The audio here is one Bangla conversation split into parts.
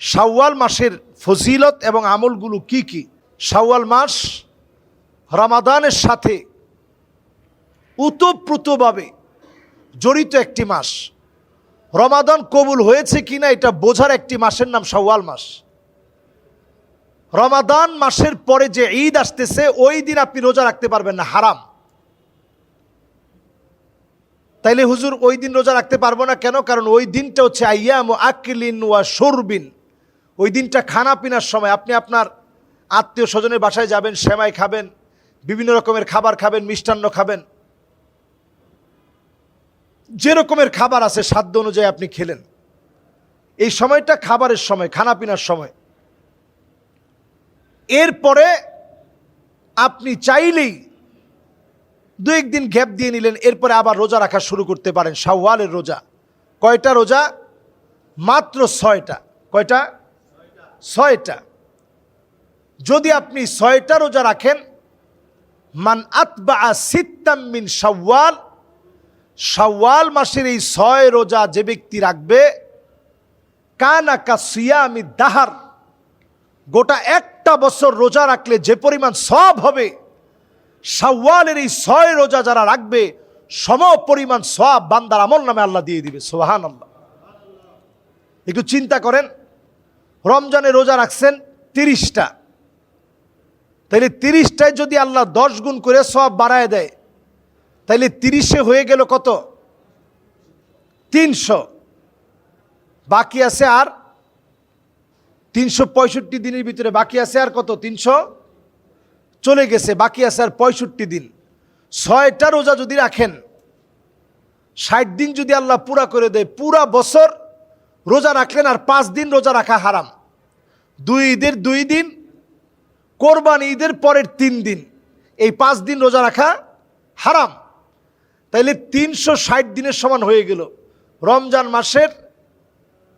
শাওয়াল মাসের ফজিলত এবং আমলগুলো কি কি? শাওয়াল মাস রামাদানের সাথে উতপ্রুতভাবে জড়িত একটি মাস। রমাদান কবুল হয়েছে কিনা এটা বোঝার একটি মাসের নাম শাওয়াল মাস। রমাদান মাসের পরে যে ঈদ আসতেছে, ওই দিন আপনি রোজা রাখতে পারবেন না, হারাম। তাইলে হুজুর, ওই দিন রোজা রাখতে পারব না কেন? কারণ ওই দিনটা হচ্ছে আইয়াম আকিলিন ওয়া সরবিন ওই দিনটা খানা পিনার সময় আপনি আপনার আত্মীয় স্বজনের বাসায় যাবেন, সেমাই খাবেন, বিভিন্ন রকমের খাবার খাবেন, মিষ্টান্ন খাবেন। যে রকমের খাবার আছে, সাধ্য অনুযায়ী আপনি খেলেন। এই সময়টা খাবারের সময় খানা পিনার সময়। এরপরে আপনি চাইলেই দু একদিন গ্যাপ দিয়ে নিলেন, এরপরে আবার রোজা রাখা শুরু করতে পারেন, শাওয়ালের রোজা। কয়টা রোজা? মাত্র ছয়টা। কয়টা? ছয়টা। যদি আপনি ছয়টা রোজা রাখেন, মান আতবা সিত্তাম মিন সাওয়াল শাওয়াল মাসের এই ছয় রোজা যে ব্যক্তি রাখবে, কানা কা সিয়ামি দাহার, গোটা একটা বছর রোজা রাখলে যে পরিমাণ সব হবে সাওয়ালের এই ছয় রোজা যারা রাখবে, সম পরিমাণ সব বান্দার আমল নামে আল্লাহ দিয়ে দিবে সোহান আল্লাহ একটু চিন্তা করেন রমজানে রোজা রাখছেন তিরিশটা। তাইলে তিরিশটায় যদি আল্লাহ দশ গুণ করে সব বাড়ায় দেয়, তাইলে তিরিশে হয়ে গেল কত? তিনশো। বাকি আছে আর তিনশো পঁয়ষট্টি দিনের ভিতরে বাকি আছে আর কত? তিনশো। চলে গেছে, বাকি আছে আর পঁয়ষট্টি দিন। ছয়টা রোজা যদি রাখেন, ষাট দিন যদি আল্লাহ পুরা করে দেয়, পুরা বছর রোজা রাখলেন আর পাঁচ দিন রোজা রাখা হারাম। দুই ঈদের দুই দিন, কোরবান ঈদের পরের তিন দিন। এই পাঁচ দিন রোজা রাখা হারাম। তাইলে তিনশো ষাট দিনের সমান হয়ে গেল। রমজান মাসের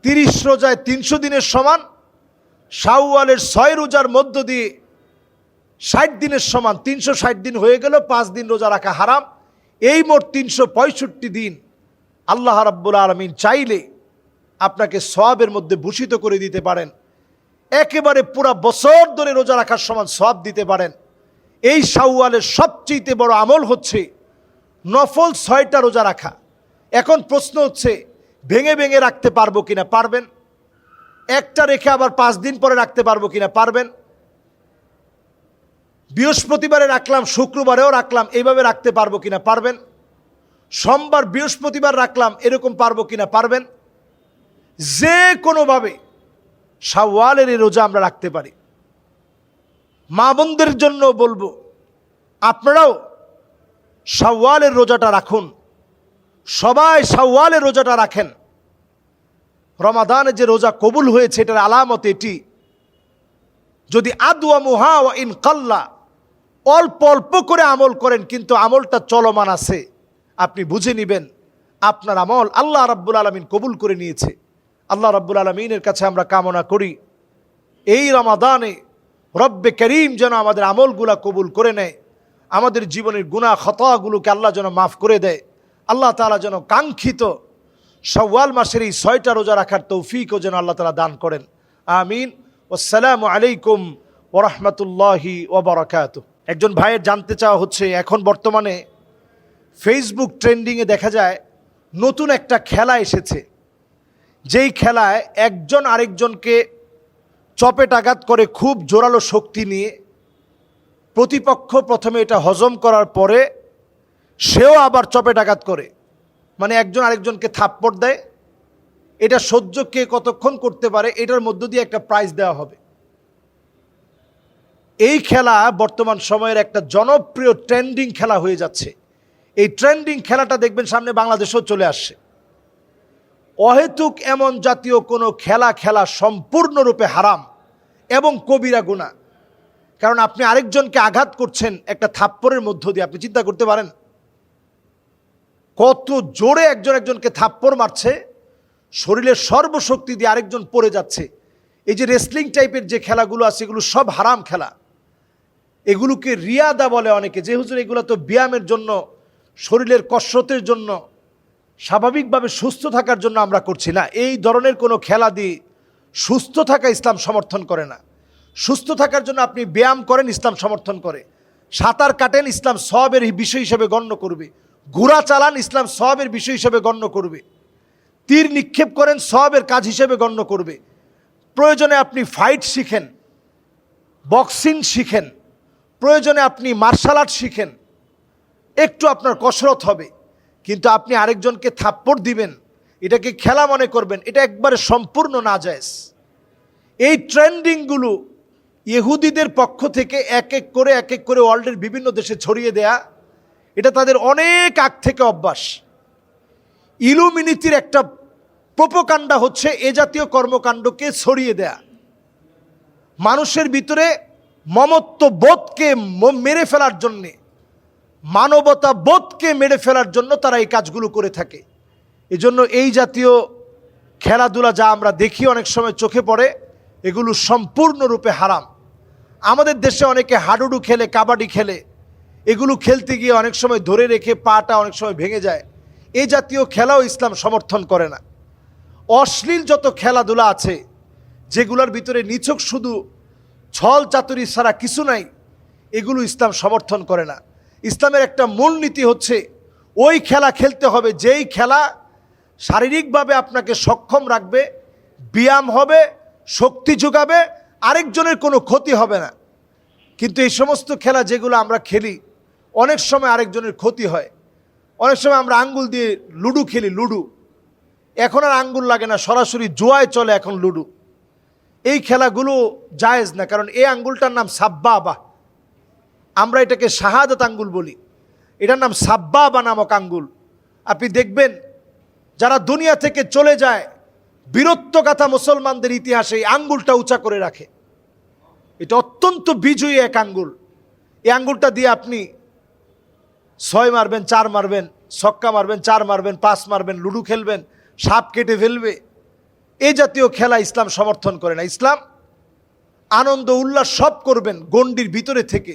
তিরিশ রোজায় তিনশো দিনের সমান, শাওয়ালের ছয় রোজার মধ্য দিয়ে ষাট দিনের সমান, তিনশো ষাট দিন হয়ে গেল, পাঁচ দিন রোজা রাখা হারাম। এই মোট তিনশো পঁয়ষট্টি দিন আল্লাহ রাব্বুল আলমিন চাইলে আপনাকে সবের মধ্যে ভূষিত করে দিতে পারেন। একেবারে পুরা বছর ধরে রোজা রাখার সমান সব দিতে পারেন। এই শাওয়ালের সবচেয়ে বড় আমল হচ্ছে নফল ছয়টা রোজা রাখা। এখন প্রশ্ন হচ্ছে, ভেঙে ভেঙে রাখতে পারব কিনা পারবেন? একটা রেখে আবার পাঁচ দিন পরে রাখতে পারব কিনা পারবেন? বৃহস্পতিবারে রাখলাম, শুক্রবারেও রাখলাম, এইভাবে রাখতে পারব কিনা পারবেন? সোমবার বৃহস্পতিবার রাখলাম, এরকম পারব কিনা পারবেন? যে কোনোভাবে শাওয়ালের এই রোজা আমরা রাখতে পারি। মা বোনদের জন্য বলব, আপনারাও শাওয়ালের রোজাটা রাখুন। সবাই শাওয়ালের রোজাটা রাখেন। রমাদানে যে রোজা কবুল হয়েছে, এটার আলামত এটি। যদি আদুয়া মুহা ও ইন কাল্লা, অল্প অল্প করে আমল করেন, কিন্তু আমলটা চলমান আছে। আপনি বুঝে নেবেন, আপনার আমল আল্লাহ রাব্বুল আলমিন কবুল করে নিয়েছে। আল্লাহ রাব্বুল আলমিনের কাছে আমরা কামনা করি, এই রমাদানে রব্বে করিম যেন আমাদের আমলগুলা কবুল করে নেয়, আমাদের জীবনের গুণা খতাগুলোকে আল্লাহ যেন মাফ করে দেয়, আল্লাহ তালা যেন কাঙ্ক্ষিত সওয়াল মাসের এই ছয়টা রোজা রাখার তৌফিকও যেন আল্লাহ তালা দান করেন। আমিন। আসসালামু আলাইকুম ওরহমতুল্লাহি ওবরাকাত একজন ভাইয়ের জানতে চাওয়া হচ্ছে, এখন বর্তমানে ফেসবুক ট্রেন্ডিংয়ে দেখা যায় নতুন একটা খেলা এসেছে। যেই খেলায় একজন আরেকজনকে চপেটাঘাত করে খুব জোরালো শক্তি নিয়ে প্রতিপক্ষ প্রথমে এটা হজম করার পরে সেও আবার চপেটাঘাত করে। মানে একজন আরেকজনকে থাপ্পড় দেয়। এটা সহ্য কে কতক্ষণ করতে পারে এটার মধ্য দিয়ে একটা প্রাইজ দেওয়া হবে। এই খেলা বর্তমান সময়ের একটা জনপ্রিয় ট্রেন্ডিং খেলা হয়ে যাচ্ছে। এই ট্রেন্ডিং খেলাটা দেখবেন সামনে বাংলাদেশেও চলে আসছে। অহেতুক এমন জাতীয় কোনো খেলা খেলা সম্পূর্ণরূপে হারাম এবং কবিরা গুণা। কারণ আপনি আরেকজনকে আঘাত করছেন একটা থাপ্পড়ের মধ্য দিয়ে, আপনি চিন্তা করতে পারেন। কত জোরে একজন একজনকে থাপ্পড় মারছে, শরীরের সর্বশক্তি দিয়ে আরেকজন পড়ে যাচ্ছে। এই যে রেসলিং টাইপের যে খেলাগুলো আছে, এগুলো সব হারাম খেলা। এগুলোকে রিয়াদা বলে অনেকে, যে হুজুর এগুলো তো ব্যায়ামের জন্য, শরীরের কসরতের জন্য স্বাভাবিকভাবে সুস্থ থাকার জন্য আমরা করছি না। এই ধরনের কোনো খেলা দিয়ে সুস্থ থাকা ইসলাম সমর্থন করে না। সুস্থ থাকার জন্য আপনি ব্যায়াম করেন, ইসলাম সমর্থন করে। সাঁতার কাটেন, ইসলাম সবের বিষয় হিসেবে গণ্য করবে। ঘোড়া চালান, ইসলাম সবের বিষয় হিসেবে গণ্য করবে। তীর নিক্ষেপ করেন, সবের কাজ হিসেবে গণ্য করবে। প্রয়োজনে আপনি ফাইট শিখেন বক্সিং শিখেন। প্রয়োজনে আপনি মার্শাল আর্ট শিখেন। একটু আপনার কসরত হবে। কিন্তু আপনি আরেকজনকে থাপ্পড় দিবেন, এটাকে খেলা মনে করবেন, এটা একবারে সম্পূর্ণ না যায় এই ট্রেন্ডিংগুলো ইহুদিদের পক্ষ থেকে এক এক করে, এক এক করে ওয়ার্ল্ডের বিভিন্ন দেশে ছড়িয়ে দেয়া, এটা তাদের অনেক আগ থেকে অভ্যাস। ইলুমিনিতির একটা প্রোপকাণ্ডা হচ্ছে এ জাতীয় কর্মকাণ্ডকে ছড়িয়ে দেয়া। মানুষের ভিতরে মমত্ব বোধকে মেরে ফেলার জন্যে মানবতা বোধকে মেরে ফেলার জন্য তারা এই কাজগুলো করে থাকে। এজন্য এই জাতীয় খেলাধুলা যা আমরা দেখি অনেক সময় চোখে পড়ে, এগুলো সম্পূর্ণরূপে হারাম। আমাদের দেশে অনেকে হাডুডু খেলে, কাবাডি খেলে, এগুলো খেলতে গিয়ে অনেক সময় ধরে রেখে পাটা অনেক সময় ভেঙে যায়। এই জাতীয় খেলাও ইসলাম সমর্থন করে না। অশ্লীল যত খেলাধুলা আছে, যেগুলোর ভিতরে নিছক শুধু ছল চাতুরি ছাড়া কিছু নাই, এগুলো ইসলাম সমর্থন করে না। ইসলামের একটা মূলনীতি হচ্ছে, ওই খেলা খেলতে হবে, যেই খেলা শারীরিকভাবে আপনাকে সক্ষম রাখবে, ব্যায়াম হবে, শক্তি যোগাবে, আরেকজনের কোনো ক্ষতি হবে না। কিন্তু এই সমস্ত খেলা যেগুলো আমরা খেলি, অনেক সময় আরেকজনের ক্ষতি হয়। অনেক সময় আমরা আঙ্গুল দিয়ে লুডু খেলি, লুডু। এখন আর আঙ্গুল লাগে না, সরাসরি জোয়ায় চলে এখন লুডু। এই খেলাগুলো জায়েজ না, কারণ এই আঙ্গুলটার নাম সাব্বাবা আমরা এটাকে শাহাদাত আঙ্গুল বলি। এটার নাম সাব্বা বা নামক আঙ্গুল। আপনি দেখবেন, যারা দুনিয়া থেকে চলে যায়, বীরত্বগাথা মুসলমানদের ইতিহাসে এই আঙ্গুলটা উঁচা করে রাখে। এটা অত্যন্ত বিজয়ী এক আঙ্গুল। এই আঙ্গুলটা দিয়ে আপনি ছয় মারবেন, চার মারবেন, ছক্কা মারবেন, চার মারবেন, পাঁচ মারবেন, লুডু খেলবেন, সাপ কেটে ফেলবে। এই জাতীয় খেলা ইসলাম সমর্থন করে না। ইসলাম আনন্দ, উল্লাস সব করবেন গণ্ডির ভিতরে থেকে।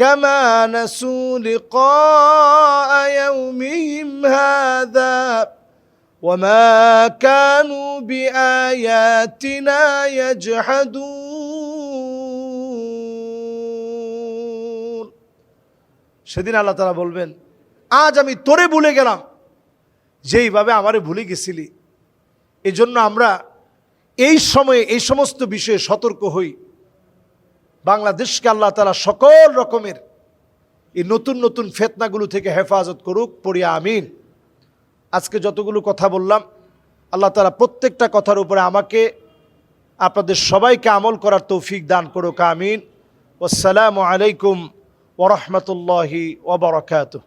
كما نسوا لقاء يومهم هذا وما كانوا بآياتنا يجحدون সেদিন আল্লাহ তারা বলবেন আজ আমি তোরে ভুলে গেলাম যেইভাবে আমারে ভুলে গেছিলি এই জন্য আমরা এই সময়ে এই সমস্ত বিষয়ে সতর্ক হই বাংলাদেশকে আল্লাহ তালা সকল রকমের এই নতুন নতুন ফেতনাগুলো থেকে হেফাজত করুক, পড়িয়া আমিন। আজকে যতগুলো কথা বললাম, আল্লাহ তালা প্রত্যেকটা কথার উপরে আমাকে, আপনাদের সবাইকে আমল করার তৌফিক দান করুক, আমিন। আসসালামু আলাইকুম ওরহমতুল্লাহি ওবরাকাতুহ